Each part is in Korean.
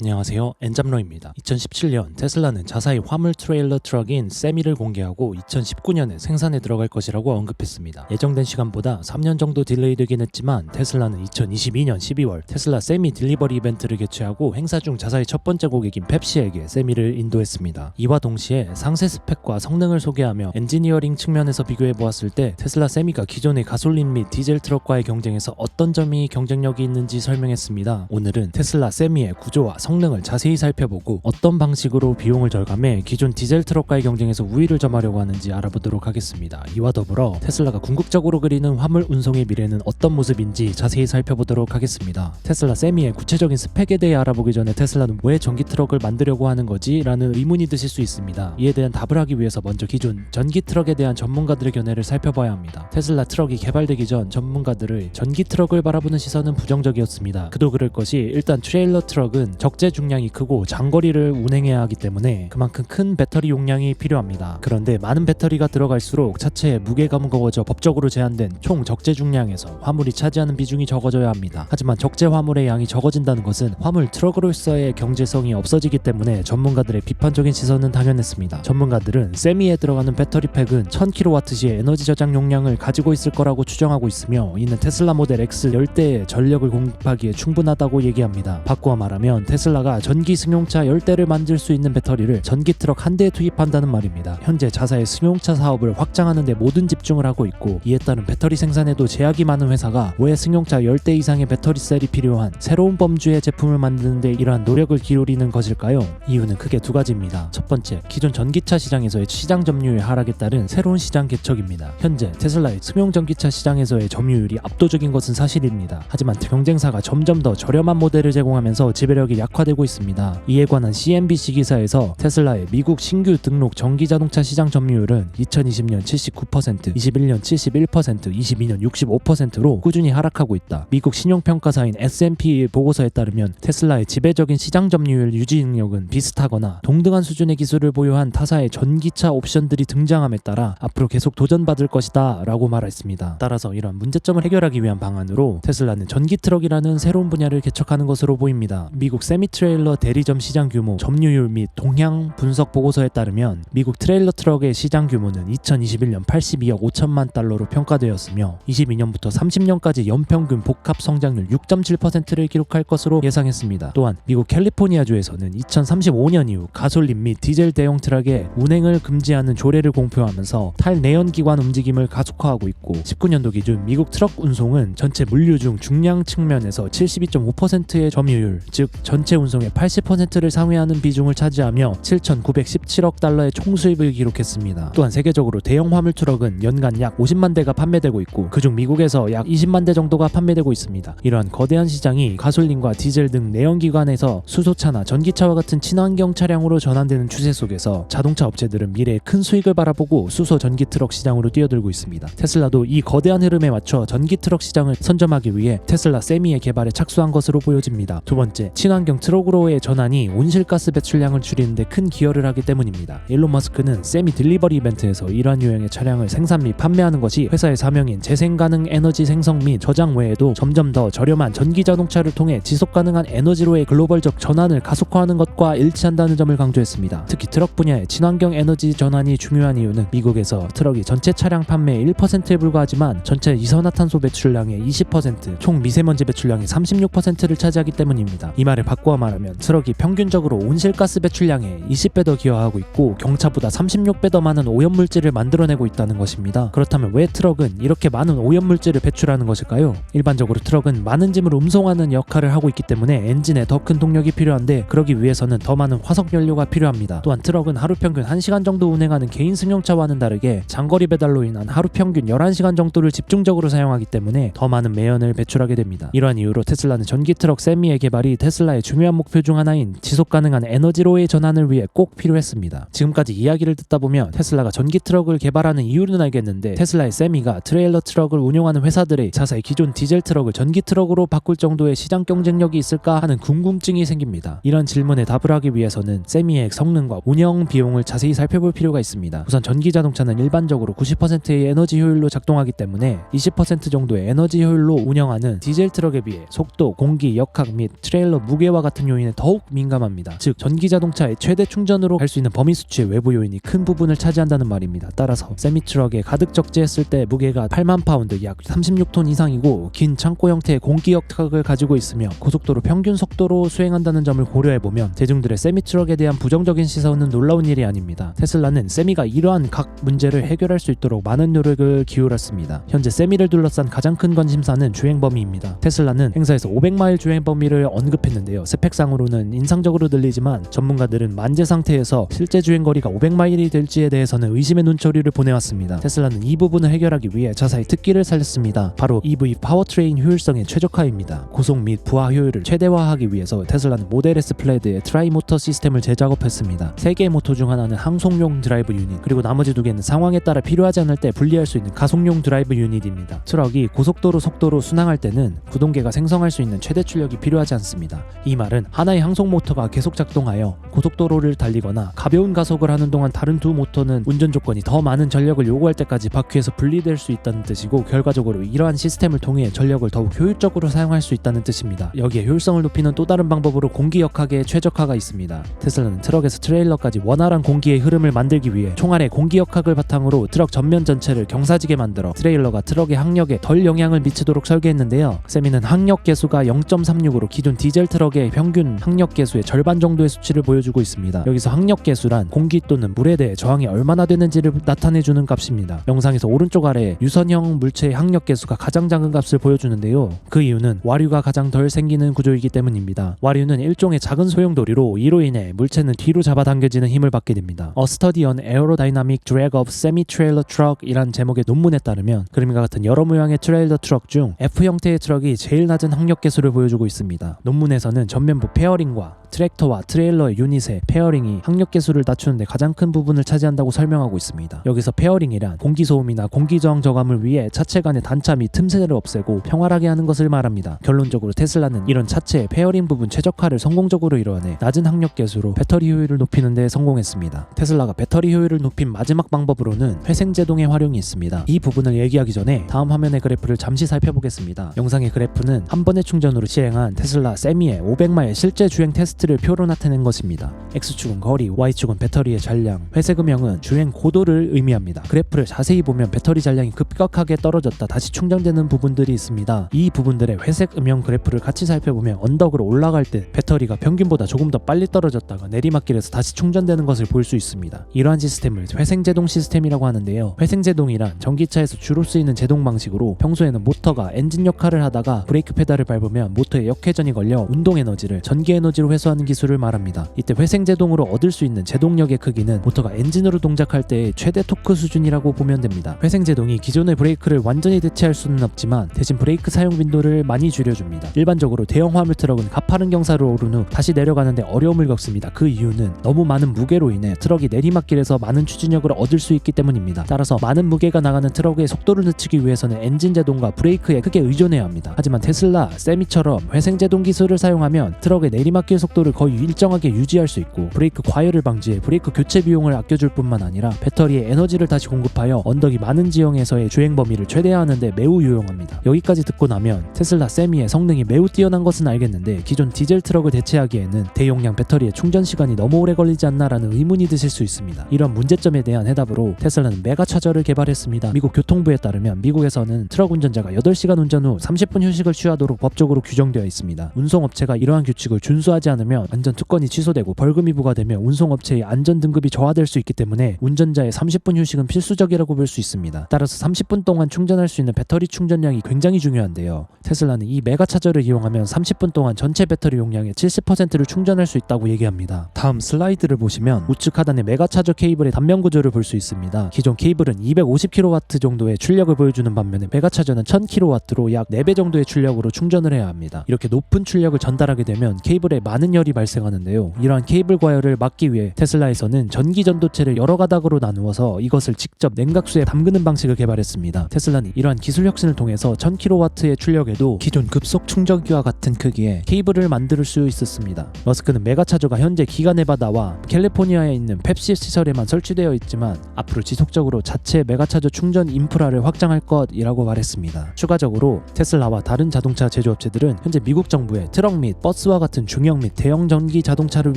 안녕하세요. 엔잡러입니다. 2017년 테슬라는 자사의 화물 트레일러 트럭인 세미를 공개하고 2019년에 생산에 들어갈 것이라고 언급했습니다. 예정된 시간보다 3년 정도 딜레이되긴 했지만 테슬라는 2022년 12월 테슬라 세미 딜리버리 이벤트를 개최하고 행사 중 자사의 첫 번째 고객인 펩시에게 세미를 인도했습니다. 이와 동시에 상세 스펙과 성능을 소개하며 엔지니어링 측면에서 비교해 보았을 때 테슬라 세미가 기존의 가솔린 및 디젤 트럭과의 경쟁에서 어떤 점이 경쟁력이 있는지 설명했습니다. 오늘은 테슬라 세미의 구조와 성능을 자세히 살펴보고 어떤 방식으로 비용을 절감해 기존 디젤 트럭과의 경쟁에서 우위를 점하려고 하는지 알아보도록 하겠습니다. 이와 더불어 테슬라가 궁극적으로 그리는 화물 운송의 미래는 어떤 모습인지 자세히 살펴보도록 하겠습니다. 테슬라 세미의 구체적인 스펙에 대해 알아보기 전에 테슬라는 왜 전기 트럭을 만들려고 하는 거지? 라는 의문이 드실 수 있습니다. 이에 대한 답을 하기 위해서 먼저 기존 전기 트럭에 대한 전문가들의 견해를 살펴봐야 합니다. 테슬라 트럭이 개발되기 전 전문가들의 전기 트럭을 바라보는 시선은 부정적이었습니다. 그도 그럴 것이 일단 트레일러 트럭은 적재 중량이 크고 장거리를 운행해야 하기 때문에 그만큼 큰 배터리 용량이 필요합니다. 그런데 많은 배터리가 들어갈수록 차체의 무게가 무거워져 법적으로 제한된 총 적재 중량에서 화물이 차지하는 비중이 적어져야 합니다. 하지만 적재 화물의 양이 적어진다는 것은 화물 트럭으로서의 경제성이 없어지기 때문에 전문가들의 비판적인 시선은 당연했습니다. 전문가들은 세미에 들어가는 배터리 팩은 1000kWh의 에너지 저장 용량을 가지고 있을 거라고 추정하고 있으며 이는 테슬라 모델 X 10대의 전력을 공급하기에 충분하다고 얘기합니다. 바꾸어 말하면 테슬라 가 전기 승용차 10대를 만들 수 있는 배터리를 전기 트럭 한 대에 투입한다는 말입니다. 현재 자사의 승용차 사업을 확장하는 데 모든 집중을 하고 있고 이에 따른 배터리 생산에도 제약이 많은 회사가 왜 승용차 10대 이상의 배터리 셀이 필요한 새로운 범주의 제품을 만드는 데 이러한 노력을 기울이는 것일까요? 이유는 크게 두 가지입니다. 첫 번째, 기존 전기차 시장에서의 시장 점유율 하락에 따른 새로운 시장 개척입니다. 현재 테슬라의 승용 전기차 시장에서의 점유율이 압도적인 것은 사실입니다. 하지만 경쟁사가 점점 더 저렴한 모델을 제공하면서 지배력이 약 화되고 있습니다. 이에 관한 CNBC 기사에서 테슬라의 미국 신규 등록 전기 자동차 시장 점유율은 2020년 79%, 21년 71%, 22년 65%로 꾸준히 하락하고 있다. 미국 신용평가사인 S&P 보고서에 따르면 테슬라의 지배적인 시장 점유율 유지 능력은 비슷하거나 동등한 수준의 기술을 보유한 타사의 전기차 옵션들이 등장함에 따라 앞으로 계속 도전받을 것이다 라고 말했습니다. 따라서 이러한 문제점을 해결하기 위한 방안으로 테슬라는 전기 트럭이라는 새로운 분야를 개척하는 것으로 보입니다. 미국 세미 트레일러 대리점 시장 규모, 점유율 및 동향 분석 보고서에 따르면 미국 트레일러 트럭의 시장 규모는 2021년 82억 5천만 달러로 평가되었으며 22년부터 30년까지 연평균 복합 성장률 6.7%를 기록할 것으로 예상했습니다. 또한 미국 캘리포니아주에서는 2035년 이후 가솔린 및 디젤 대형 트럭의 운행을 금지하는 조례를 공표하면서 탈내연 기관 움직임을 가속화하고 있고 19년도 기준 미국 트럭 운송은 전체 물류 중 중량 측면에서 72.5%의 점유율, 즉 전체 운송의 80%를 상회하는 비중을 차지하며 7,917억 달러의 총수입을 기록했습니다. 또한 세계적으로 대형 화물 트럭은 연간 약 50만 대가 판매되고 있고 그중 미국에서 약 20만 대 정도가 판매되고 있습니다. 이러한 거대한 시장이 가솔린과 디젤 등 내연기관에서 수소차나 전기차와 같은 친환경 차량으로 전환되는 추세 속에서 자동차 업체들은 미래에 큰 수익을 바라보고 수소 전기 트럭 시장으로 뛰어들고 있습니다. 테슬라도 이 거대한 흐름에 맞춰 전기 트럭 시장을 선점하기 위해 테슬라 세미의 개발에 착수한 것으로 보여집니다. 두 번째, 친환경 트럭으로의 전환이 온실가스 배출량을 줄이는데 큰 기여를 하기 때문입니다. 일론 머스크는 세미 딜리버리 이벤트에서 이러한 유형의 차량을 생산 및 판매하는 것이 회사의 사명인 재생 가능 에너지 생성 및 저장 외에도 점점 더 저렴한 전기 자동차를 통해 지속 가능한 에너지로의 글로벌적 전환을 가속화하는 것과 일치한다는 점을 강조했습니다. 특히 트럭 분야의 친환경 에너지 전환이 중요한 이유는 미국에서 트럭이 전체 차량 판매의 1%에 불과하지만 전체 이산화탄소 배출량의 20%, 총 미세먼지 배출량의 36%를 차지하기 때문입니다. 이 말을 바 꾸어 말하면 트럭이 평균적으로 온실가스 배출량의 20배 더 기여하고 있고 경차보다 36배 더 많은 오염물질을 만들어내고 있다는 것입니다. 그렇다면 왜 트럭은 이렇게 많은 오염물질을 배출하는 것일까요? 일반적으로 트럭은 많은 짐을 운송하는 역할을 하고 있기 때문에 엔진에 더 큰 동력이 필요한데 그러기 위해서는 더 많은 화석 연료가 필요합니다. 또한 트럭은 하루 평균 1시간 정도 운행하는 개인 승용차와는 다르게 장거리 배달로 인한 하루 평균 11시간 정도를 집중적으로 사용하기 때문에 더 많은 매연을 배출하게 됩니다. 이러한 이유로 테슬라는 전기 트럭 세미의 개발이 테슬라의 중요한 목표 중 하나인 지속 가능한 에너지로의 전환을 위해 꼭 필요했습니다. 지금까지 이야기를 듣다 보면 테슬라가 전기 트럭을 개발하는 이유는 알겠는데 테슬라의 세미가 트레일러 트럭을 운영하는 회사들의 자사의 기존 디젤 트럭을 전기 트럭으로 바꿀 정도의 시장 경쟁력이 있을까 하는 궁금증이 생깁니다. 이런 질문에 답을 하기 위해서는 세미의 성능과 운영 비용을 자세히 살펴볼 필요가 있습니다. 우선 전기 자동차는 일반적으로 90%의 에너지 효율로 작동하기 때문에 20% 정도의 에너지 효율로 운영하는 디젤 트럭에 비해 속도, 공기, 역학 및 트레일러 무게와 같은 요인에 더욱 민감합니다. 즉 전기 자동차의 최대 충전으로 갈 수 있는 범위 수치의 외부 요인이 큰 부분을 차지한다는 말입니다. 따라서 세미 트럭에 가득 적재했을 때 무게가 8만 파운드 약 36톤 이상이고 긴 창고 형태의 공기역 트럭을 가지고 있으며 고속도로 평균 속도로 수행한다는 점을 고려해 보면 대중들의 세미 트럭에 대한 부정적인 시선은 놀라운 일이 아닙니다. 테슬라는 세미가 이러한 각 문제를 해결할 수 있도록 많은 노력을 기울였습니다. 현재 세미를 둘러싼 가장 큰 관심사는 주행 범위입니다. 테슬라는 행사에서 500마일 주행 범위를 언급했는데요. 스펙상으로는 인상적으로 들리지만 전문가들은 만재 상태에서 실제 주행 거리가 500마일이 될지에 대해서는 의심의 눈초리를 보내왔습니다. 테슬라는 이 부분을 해결하기 위해 자사의 특기를 살렸습니다. 바로 EV 파워트레인 효율성의 최적화입니다. 고속 및 부하 효율을 최대화하기 위해서 테슬라는 모델 S 플레드의 트라이 모터 시스템을 재작업했습니다. 세 개의 모터 중 하나는 항속용 드라이브 유닛, 그리고 나머지 두 개는 상황에 따라 필요하지 않을 때 분리할 수 있는 가속용 드라이브 유닛입니다. 트럭이 고속도로 속도로 순항할 때는 구동계가 생성할 수 있는 최대 출력이 필요하지 않습니다. 이 말은 하나의 항속 모터가 계속 작동하여 고속도로를 달리거나 가벼운 가속을 하는 동안 다른 두 모터는 운전 조건이 더 많은 전력을 요구할 때까지 바퀴에서 분리될 수 있다는 뜻이고 결과적으로 이러한 시스템을 통해 전력을 더욱 효율적으로 사용할 수 있다는 뜻입니다. 여기에 효율성을 높이는 또 다른 방법으로 공기 역학의 최적화가 있습니다. 테슬라는 트럭에서 트레일러까지 원활한 공기의 흐름을 만들기 위해 총알의 공기 역학을 바탕으로 트럭 전면 전체를 경사지게 만들어 트레일러가 트럭의 항력에 덜 영향을 미치도록 설계했는데요. 세미는 항력 계수가 0.36으로 기존 디젤 트럭의 평균 항력 계수의 절반 정도의 수치를 보여주고 있습니다. 여기서 항력 계수란 공기 또는 물에 대해 저항이 얼마나 되는지를 나타내주는 값입니다. 영상에서 오른쪽 아래 유선형 물체의 항력 계수가 가장 작은 값을 보여주는데요. 그 이유는 와류가 가장 덜 생기는 구조이기 때문입니다. 와류는 일종의 작은 소용돌이로 이로 인해 물체는 뒤로 잡아당겨지는 힘을 받게 됩니다. A Study on Aerodynamic Drag of Semi-Trailer Truck이란 제목의 논문에 따르면 그림과 같은 여러 모양의 트레일러 트럭 중 F 형태의 트럭이 제일 낮은 항력 계수를 보여주고 있습니다. 논문에서는 전면부 페어링과 트랙터와 트레일러의 유닛의 페어링이 항력 계수를 낮추는데 가장 큰 부분을 차지한다고 설명하고 있습니다. 여기서 페어링이란 공기 소음이나 공기 저항 저감을 위해 차체 간의 단차 및 틈새를 없애고 평활하게 하는 것을 말합니다. 결론적으로 테슬라는 이런 차체의 페어링 부분 최적화를 성공적으로 이뤄내 낮은 항력 계수로 배터리 효율을 높이는 데 성공했습니다. 테슬라가 배터리 효율을 높인 마지막 방법으로는 회생 제동의 활용이 있습니다. 이 부분을 얘기하기 전에 다음 화면의 그래프를 잠시 살펴보겠습니다. 영상의 그래프는 한 번의 충전으로 실행한 테슬라 세미의 500마일 실제 주행 테스트 를 표로 나타낸 것입니다. X축은 거리, Y축은 배터리의 잔량, 회색 음영은 주행 고도를 의미합니다. 그래프를 자세히 보면 배터리 잔량이 급격하게 떨어졌다 다시 충전되는 부분들이 있습니다. 이 부분들의 회색 음영 그래프를 같이 살펴보면 언덕으로 올라갈 때 배터리가 평균보다 조금 더 빨리 떨어졌다가 내리막길에서 다시 충전되는 것을 볼 수 있습니다. 이러한 시스템을 회생제동 시스템이라고 하는데요. 회생제동이란 전기차에서 주로 쓰이는 제동 방식으로 평소에는 모터가 엔진 역할을 하다가 브레이크 페달을 밟으면 모터에 역회전이 걸려 운동 에너지를 전기 에너지로 회수 하는 기술을 말합니다. 이때 회생제동으로 얻을 수 있는 제동력의 크기는 모터가 엔진으로 동작할 때의 최대 토크 수준이라고 보면 됩니다. 회생제동이 기존의 브레이크를 완전히 대체할 수는 없지만 대신 브레이크 사용 빈도를 많이 줄여줍니다. 일반적으로 대형 화물 트럭은 가파른 경사를 오른 후 다시 내려가는데 어려움을 겪습니다. 그 이유는 너무 많은 무게로 인해 트럭이 내리막길에서 많은 추진력을 얻을 수 있기 때문입니다. 따라서 많은 무게가 나가는 트럭의 속도를 늦추기 위해서는 엔진 제동과 브레이크에 크게 의존해야 합니다. 하지만 테슬라, 세미처럼 회생 제동 기술을 사용하면 트럭의 내리막길 속도 를 거의 일정하게 유지할 수 있고 브레이크 과열을 방지해 브레이크 교체 비용을 아껴줄 뿐만 아니라 배터리에 에너지를 다시 공급하여 언덕이 많은 지형에서의 주행 범위를 최대화하는 데 매우 유용합니다. 여기까지 듣고 나면 테슬라 세미의 성능이 매우 뛰어난 것은 알겠는데 기존 디젤 트럭을 대체하기에는 대용량 배터리의 충전 시간이 너무 오래 걸리지 않나라는 의문이 드실 수 있습니다. 이런 문제점에 대한 해답으로 테슬라는 메가 차저를 개발했습니다. 미국 교통부에 따르면 미국에서는 트럭 운전자가 8시간 운전 후 30분 휴식을 취하도록 법적으로 규정되어 있습니다. 운송업체가 이러한 규칙을 준수하지 않 으면 안전 특권이 취소되고 벌금이 부과되며 운송업체의 안전 등급이 저하될 수 있기 때문에 운전자의 30분 휴식은 필수적이라고 볼 수 있습니다. 따라서 30분 동안 충전할 수 있는 배터리 충전량이 굉장히 중요한데요. 테슬라는 이 메가 차저를 이용하면 30분 동안 전체 배터리 용량의 70%를 충전할 수 있다고 얘기합니다. 다음 슬라이드를 보시면 우측 하단에 메가 차저 케이블의 단면 구조를 볼 수 있습니다. 기존 케이블은 250kW 정도의 출력을 보여주는 반면에 메가 차저는 1000kW로 약 4배 정도의 출력으로 충전을 해야 합니다. 이렇게 높은 출력을 전달하게 되면 케이블에 많은 충격열이 발생하는데요. 이러한 케이블 과열을 막기 위해 테슬라에서는 전기 전도체를 여러 가닥으로 나누어서 이것을 직접 냉각수에 담그는 방식을 개발했습니다. 테슬라는 이러한 기술 혁신을 통해서 1000kW의 출력에도 기존 급속 충전기와 같은 크기의 케이블을 만들 수 있었습니다. 머스크는 메가차저가 현재 기가 네바다와 캘리포니아에 있는 펩시 시설에만 설치되어 있지만 앞으로 지속적으로 자체 메가차저 충전 인프라를 확장할 것이라고 말했습니다. 추가적으로 테슬라와 다른 자동차 제조업체들은 현재 미국 정부에 트럭 및 버스와 같은 중형 및 대형 전기 자동차를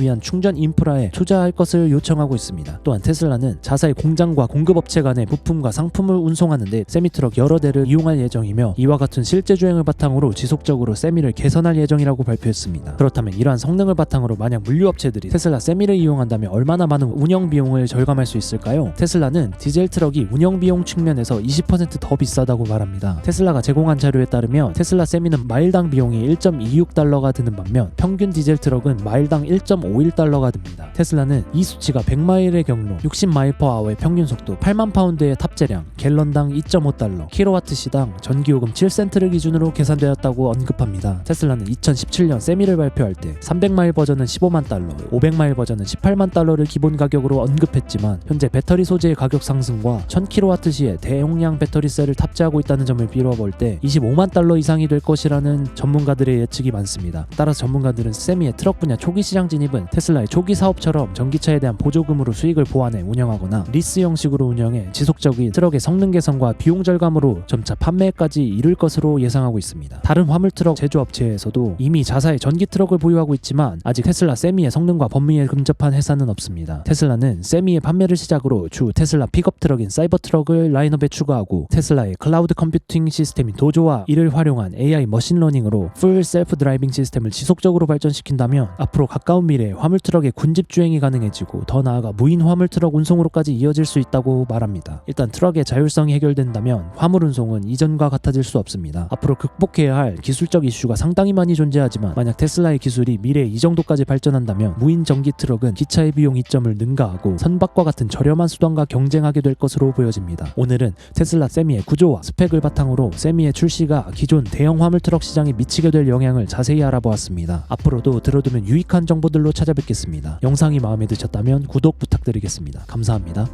위한 충전 인프라에 투자할 것을 요청하고 있습니다. 또한 테슬라는 자사의 공장과 공급업체 간의 부품과 상품을 운송하는데 세미트럭 여러 대를 이용할 예정이며 이와 같은 실제 주행을 바탕으로 지속적으로 세미를 개선할 예정이라고 발표했습니다. 그렇다면 이러한 성능을 바탕으로 만약 물류업체들이 테슬라 세미를 이용한다면 얼마나 많은 운영 비용을 절감할 수 있을까요? 테슬라는 디젤 트럭이 운영 비용 측면에서 20%더 비싸다고 말합니다. 테슬라가 제공한 자료에 따르면 테슬라 세미는 마일당 비용이 1.26달러가 드는 반면 평균 디젤 트럭 은 마일당 1.51달러가 듭니다. 테슬라는 이 수치가 100마일의 경로, 60마일 per hour의 평균 속도, 8만 파운드의 탑재량, 갤런당 2.5달러, 킬로와트 시당 전기요금 7센트를 기준으로 계산되었다고 언급합니다. 테슬라는 2017년 세미를 발표할 때 300마일 버전은 15만 달러, 500마일 버전은 18만 달러를 기본 가격으로 언급했지만 현재 배터리 소재의 가격 상승과 1000kW 시에 대용량 배터리 셀을 탑재하고 있다는 점을 비춰볼 때 25만 달러 이상이 될 것이라는 전문가들의 예측이 많습니다. 따라서 전문가들은 세미의 트럭 분야 초기 시장 진입은 테슬라의 초기 사업처럼 전기차에 대한 보조금으로 수익을 보완해 운영하거나 리스 형식으로 운영해 지속적인 트럭의 성능 개선과 비용 절감으로 점차 판매까지 이룰 것으로 예상하고 있습니다. 다른 화물 트럭 제조업체에서도 이미 자사의 전기 트럭을 보유하고 있지만 아직 테슬라 세미의 성능과 범위에 근접한 회사는 없습니다. 테슬라는 세미의 판매를 시작으로 주 테슬라 픽업 트럭인 사이버 트럭을 라인업에 추가하고 테슬라의 클라우드 컴퓨팅 시스템인 도조와 이를 활용한 AI 머신러닝으로 풀 셀프 드라이빙 시스템을 지속적으로 발전시킨다면 앞으로 가까운 미래에 화물 트럭의 군집 주행이 가능해지고 더 나아가 무인 화물 트럭 운송으로까지 이어질 수 있다고 말합니다. 일단 트럭의 자율성이 해결된다면 화물 운송은 이전과 같아질 수 없습니다. 앞으로 극복해야 할 기술적 이슈가 상당히 많이 존재하지만 만약 테슬라의 기술이 미래에 이 정도까지 발전한다면 무인 전기 트럭은 기차의 비용 이점을 능가하고 선박과 같은 저렴한 수단과 경쟁하게 될 것으로 보여집니다. 오늘은 테슬라 세미의 구조와 스펙을 바탕으로 세미의 출시가 기존 대형 화물 트럭 시장에 미치게 될 영향을 자세히 알아보았습니다. 앞으로도 들어 두면 유익한 정보들로 찾아뵙겠습니다. 영상이 마음에 드셨다면 구독 부탁드리겠습니다. 감사합니다.